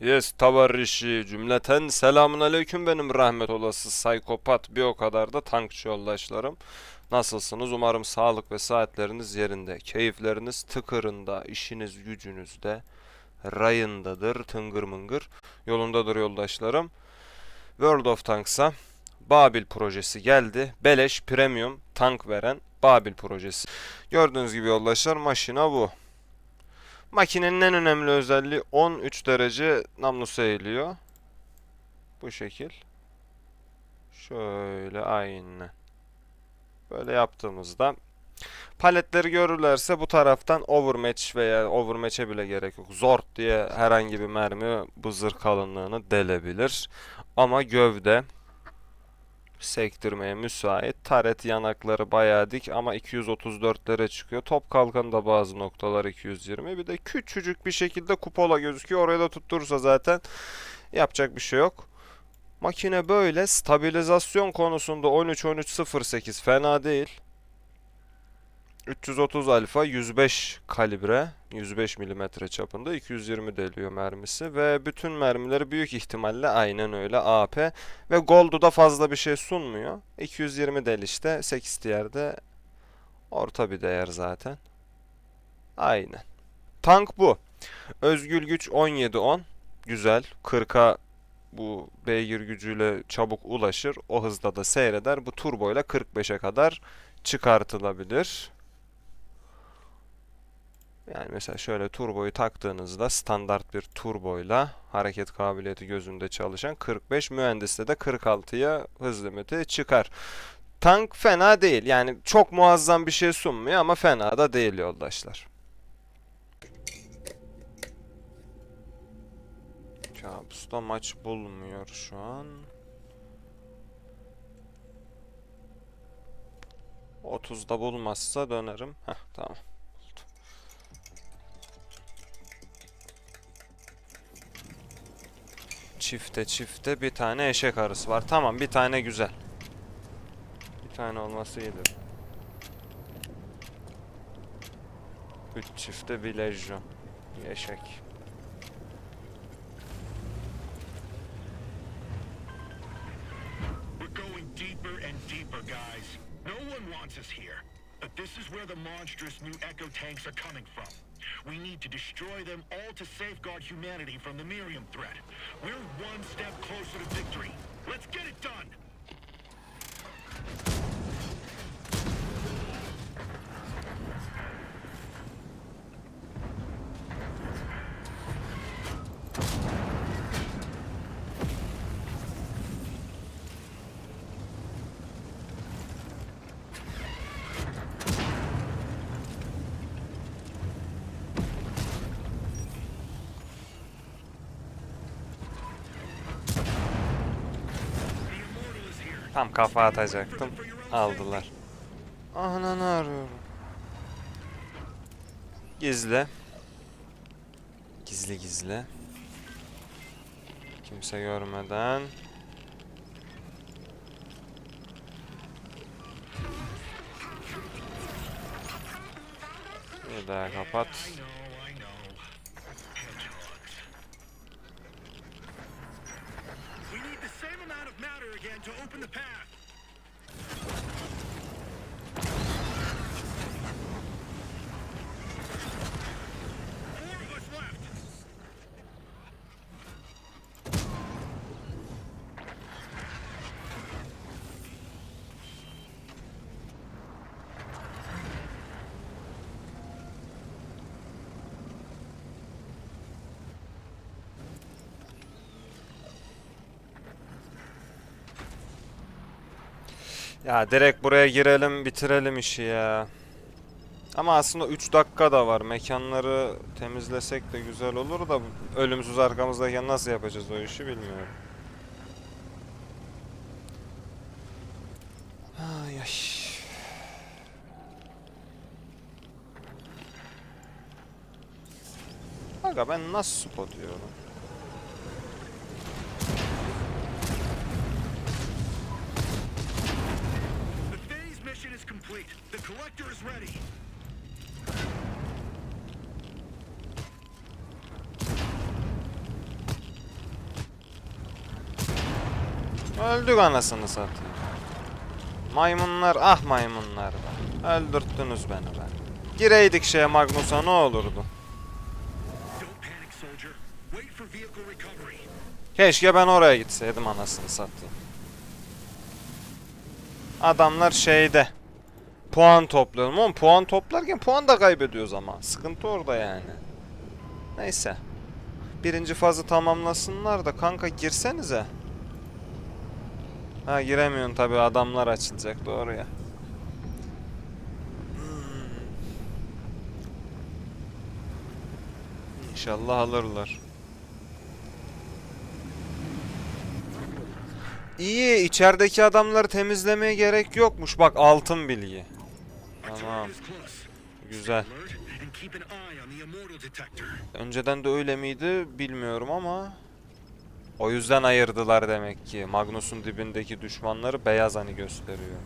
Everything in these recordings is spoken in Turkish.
Yes tavarrişi cümleten selamun aleyküm benim rahmet olası saykopat bir o kadar da tankçı yoldaşlarım. Nasılsınız? Umarım sağlık ve saatleriniz yerinde. Keyifleriniz tıkırında, işiniz gücünüzde, rayındadır, tıngır mıngır. Yolundadır yoldaşlarım. World of Tanks'a Babil projesi geldi. Beleş premium tank veren Babil projesi. Gördüğünüz gibi yoldaşlar maşina bu. Makinenin en önemli özelliği 13 derece namlusu eğiliyor. Bu şekil. Şöyle aynı. Böyle yaptığımızda paletleri görürlerse bu taraftan overmatch veya overmatch'e bile gerek yok. Zort diye herhangi bir mermi bu zırh kalınlığını delebilir. Ama gövde sektirmeye müsait. Taret yanakları bayağı dik ama 234'lere çıkıyor. Top kalkanı da bazı noktalar 220. Bir de küçücük bir şekilde kupola gözüküyor. Oraya da tutturursa zaten yapacak bir şey yok. Makine böyle. Stabilizasyon konusunda 13-13-08 fena değil. 330 alfa 105 kalibre 105 milimetre çapında 220 deliyor mermisi ve bütün mermileri büyük ihtimalle aynen öyle AP ve Gold'u da fazla bir şey sunmuyor. 220 del işte 8 yerde orta bir değer zaten. Aynen. Tank bu. Özgül güç 17-10. Güzel. 40'a bu beygir gücüyle çabuk ulaşır. O hızda da seyreder. Bu turboyla 45'e kadar çıkartılabilir. Yani mesela şöyle turboyu taktığınızda standart bir turboyla hareket kabiliyeti gözünde çalışan 45 mühendiste de 46'ya hız limiti çıkar. Tank fena değil. Yani çok muazzam bir şey sunmuyor ama fena da değil yoldaşlar. Kabus'ta maç bulmuyor şu an. 30'da bulmazsa dönerim. Heh tamam. Çifte çifte bir tane eşek arısı var. Tamam bir tane güzel. Bir tane olması iyidir. Üç çifte bir lejyon. Bir eşek. This is where the monstrous new Echo tanks are coming from. We need to destroy them all to safeguard humanity from the Miriam threat. We're one step closer to victory. Let's get it done! Tam kafa atacaktım. Aldılar. Ananı arıyorum. Gizli. Gizli gizli. Kimse görmeden. Bir daha kapat. To open the path. Ya direkt buraya girelim bitirelim işi ya. Ama aslında 3 dakika da var. Mekanları temizlesek de güzel olur da ölümsüz arkamızdayken nasıl yapacağız o işi bilmiyorum. Ay ay. Aga ben nasıl spot diyorum? complete. The collector is ready. Öldük anasını satayım. Maymunlar ah maymunlar be. Öldürttünüz beni be. Gireydik şeye Magnus'a ne olurdu. Keşke ben oraya gitseydim anasını satayım. Adamlar şeyde. Puan topluyorum ama puan toplarken puan da kaybediyoruz ama. Sıkıntı orada yani. Neyse. Birinci fazı tamamlasınlar da kanka girsenize. Ha giremiyorsun tabi adamlar açılacak doğru ya. Hmm. İnşallah alırlar. İyi, içerideki adamları temizlemeye gerek yokmuş. Bak altın bilgi. Tamam, güzel. Önceden de öyle miydi bilmiyorum ama o yüzden ayırdılar demek ki. Magnus'un dibindeki düşmanları beyaz hani gösteriyor.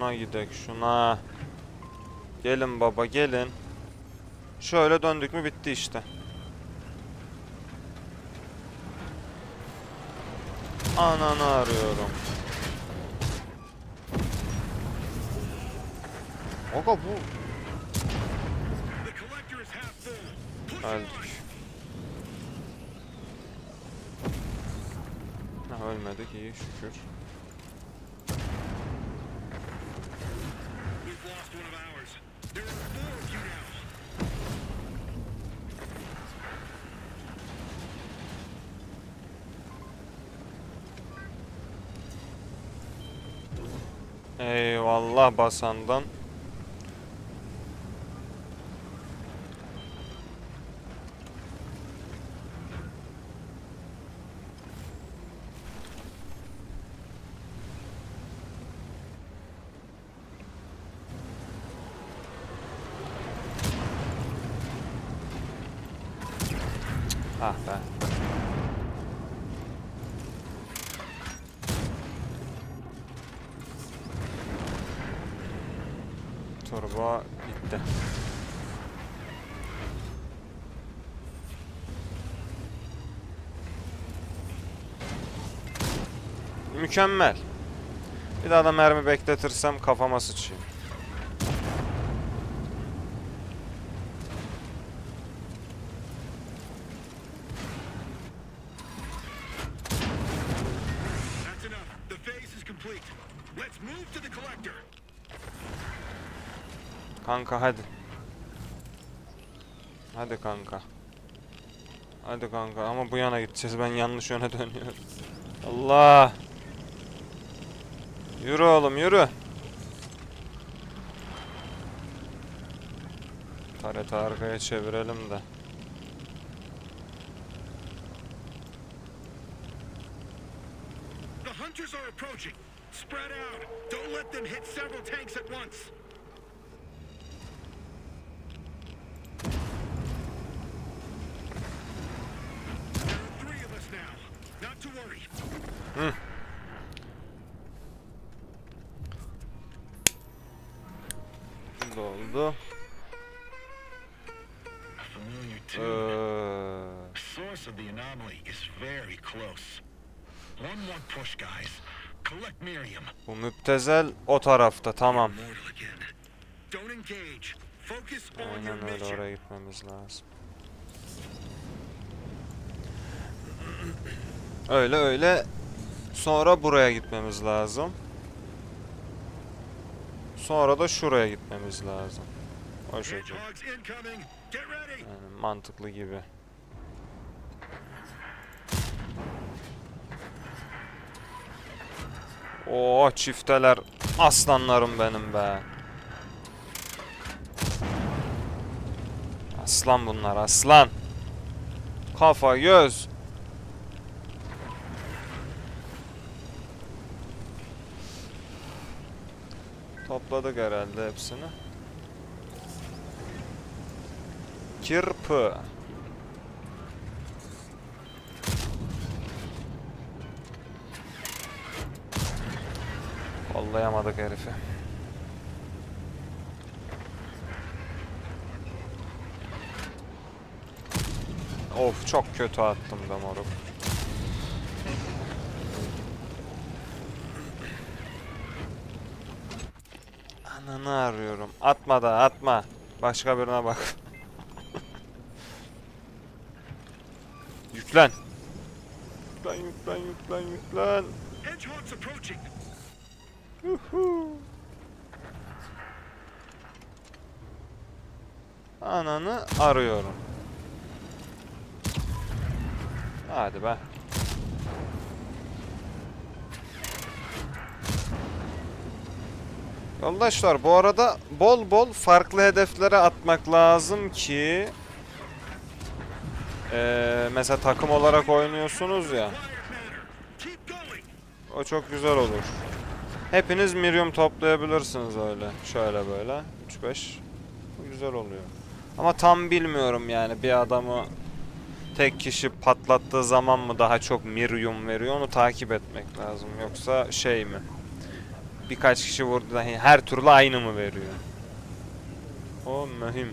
Şuna gidek şuna. Gelin baba gelin. Şöyle döndük mü bitti işte. Ananı arıyorum. Aga bu öldük. Ha, ölmedik iyi şükür. Eyvallah basandan. Ah be. Turbo gitti. Mükemmel. Bir daha da mermi bekletirsem kafama sıçayım. Kanka hadi. Hadi kanka. Hadi kanka ama bu yana gideceğiz. Ben yanlış yöne dönüyorum. Allah. Yürü oğlum yürü. Tareti arkaya çevirelim de. The hunters are approaching. Spread out. Don't let them hit several tanks at once. Source of the anomaly is very close. One more push, guys. Collect Miriam. bu müptezel o tarafta tamam. Aynen öyle oraya gitmemiz lazım. Öyle öyle. Sonra buraya gitmemiz lazım. Sonra da şuraya gitmemiz lazım. O şekilde. Yani mantıklı gibi. Oo çifteler Aslanlarım benim be. Aslan bunlar aslan. Kafa göz. Topladık herhalde hepsini. Kirpi. Kollayamadık herifi. Of çok kötü attım da moruk. Ananı arıyorum. Atma da atma. Başka birine bak. yüklen. Yüklen yüklen yüklen yüklen. Ananı arıyorum. Hadi be. Yoldaşlar bu arada bol bol farklı hedeflere atmak lazım ki eee, mesela takım olarak oynuyorsunuz ya o çok güzel olur. Hepiniz Miriam toplayabilirsiniz öyle. Şöyle böyle. 3-5. Bu güzel oluyor. Ama tam bilmiyorum yani bir adamı tek kişi patlattığı zaman mı daha çok Miriam veriyor onu takip etmek lazım. Yoksa şey mi? Birkaç kişi vurdu her türlü aynı mı veriyor? O mühim.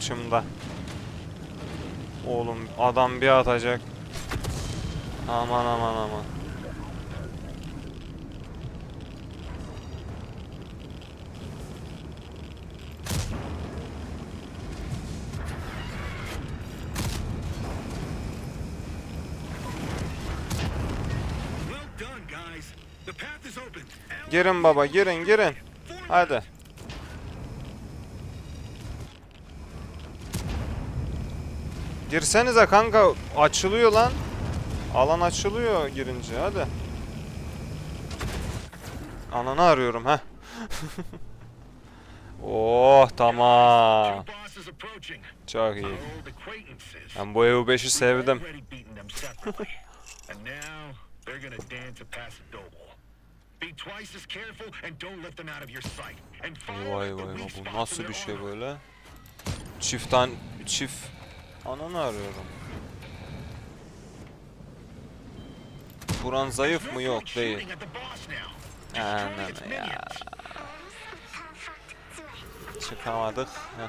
Kıçımda. Oğlum adam bir atacak. Aman aman aman. Girin baba girin girin. Hadi. Girsenize kanka açılıyor lan. Alan açılıyor girince hadi. Ananı arıyorum ha. oh tamam. Çok iyi. Ben bu EU5'i sevdim. Vay vay vay bu nasıl bir şey böyle? Çiftten çift ananı arıyorum. Buran zayıf mı yok değil. Ananı ya. Çıkamadık. Heh.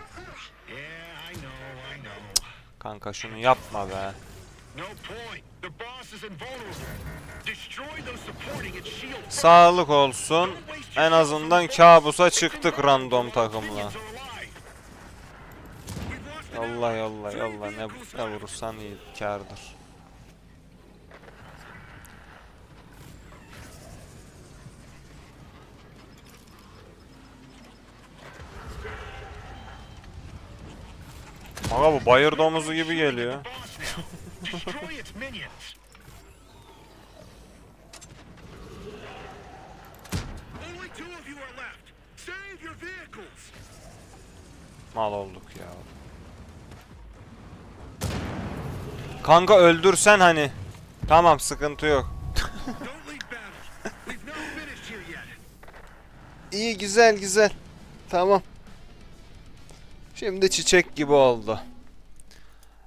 Kanka şunu yapma be. Sağlık olsun. En azından kabusa çıktık random takımla. Yolla Three yolla ne, ne vurursan iyi kârdır. Aga bu bayır domuzu gibi geliyor. Boss now. Destroy Kanka öldürsen hani. Tamam sıkıntı yok. İyi güzel güzel. Tamam. Şimdi çiçek gibi oldu.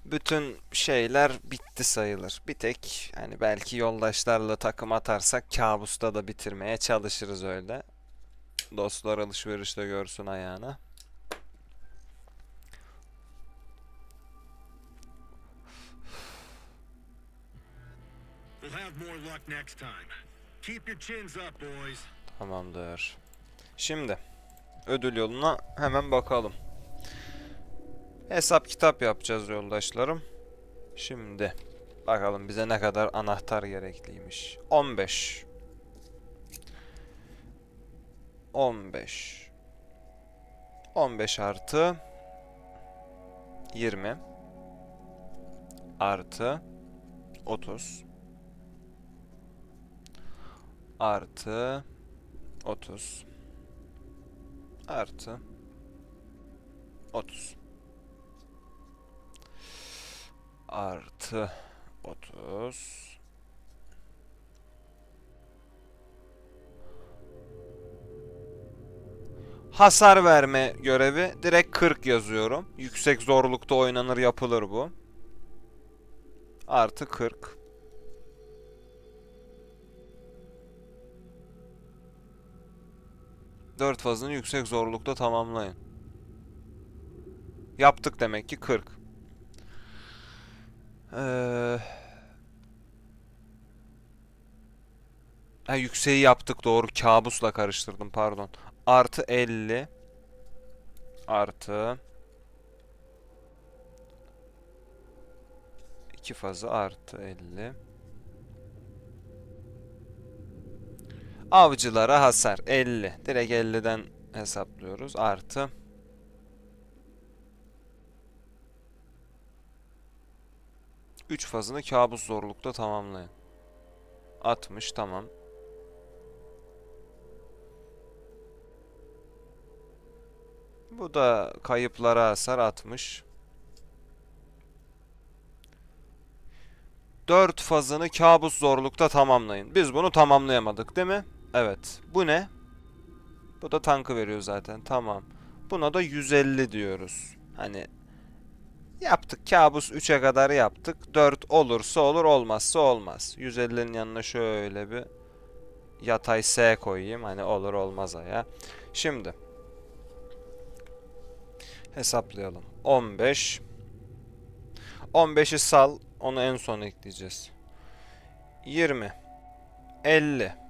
Bütün şeyler bitti sayılır. Bir tek hani belki yoldaşlarla takım atarsak kabusta da bitirmeye çalışırız öyle. Dostlar alışverişte görsün ayağına. Tamamdır. Şimdi ödül yoluna hemen bakalım. Hesap kitap yapacağız yoldaşlarım. Şimdi bakalım bize ne kadar anahtar gerekliymiş. 15. 15. 15 artı 20 artı 30 artı 30 artı 30 artı 30 Hasar verme görevi direkt 40 yazıyorum. Yüksek zorlukta oynanır yapılır bu. Artı 40. Dört fazını yüksek zorlukta tamamlayın. Yaptık demek ki 40. Ee... Ha, yükseği yaptık doğru. Kabusla karıştırdım pardon. Artı 50. Artı. iki fazı artı 50. Avcılara hasar 50. Direkt 50'den hesaplıyoruz. Artı. Üç fazını kabus zorlukta tamamlayın. 60 tamam. Bu da kayıplara hasar 60. 4 fazını kabus zorlukta tamamlayın. Biz bunu tamamlayamadık değil mi? Evet. Bu ne? Bu da tankı veriyor zaten. Tamam. Buna da 150 diyoruz. Hani yaptık. Kabus 3'e kadar yaptık. 4 olursa olur, olmazsa olmaz. 150'nin yanına şöyle bir yatay S koyayım. Hani olur olmaz aya. Şimdi hesaplayalım. 15 15'i sal. Onu en son ekleyeceğiz. 20 50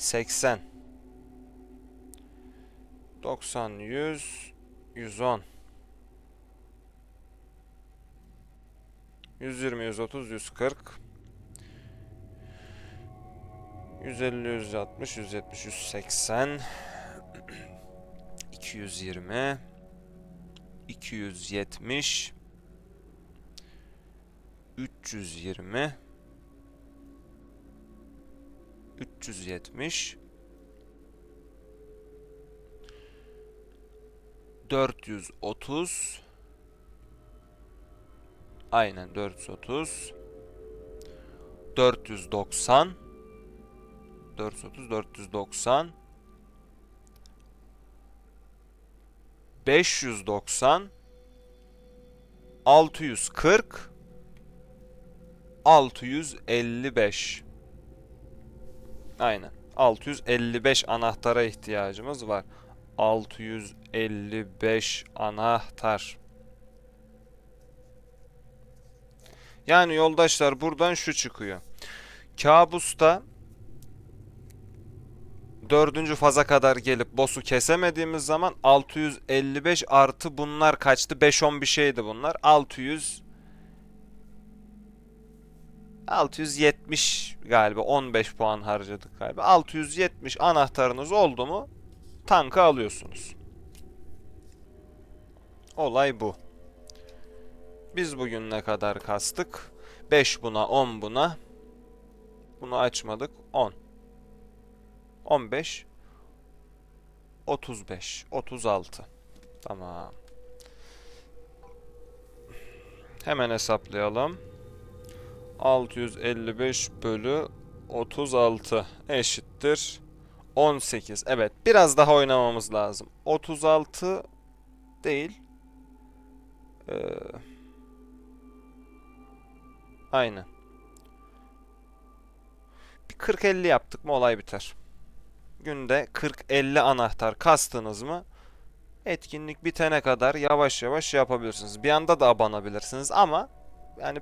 80 90 100 110 120 130 140 150 160 170 180 220 270 320 370 430 Aynen 430 490 430 490 590 640 655 Aynen. 655 anahtara ihtiyacımız var. 655 anahtar. Yani yoldaşlar buradan şu çıkıyor. Kabusta dördüncü faza kadar gelip boss'u kesemediğimiz zaman 655 artı bunlar kaçtı? 5-10 bir şeydi bunlar. 600 670 galiba 15 puan harcadık galiba. 670 anahtarınız oldu mu tankı alıyorsunuz. Olay bu. Biz bugün ne kadar kastık? 5 buna 10 buna. Bunu açmadık. 10. 15. 35. 36. Tamam. Hemen hesaplayalım. 655 bölü 36 eşittir 18. Evet biraz daha oynamamız lazım. 36 değil. Ee, aynen. Bir 40-50 yaptık mı olay biter. Günde 40-50 anahtar kastınız mı etkinlik bitene kadar yavaş yavaş yapabilirsiniz. Bir anda da abanabilirsiniz ama yani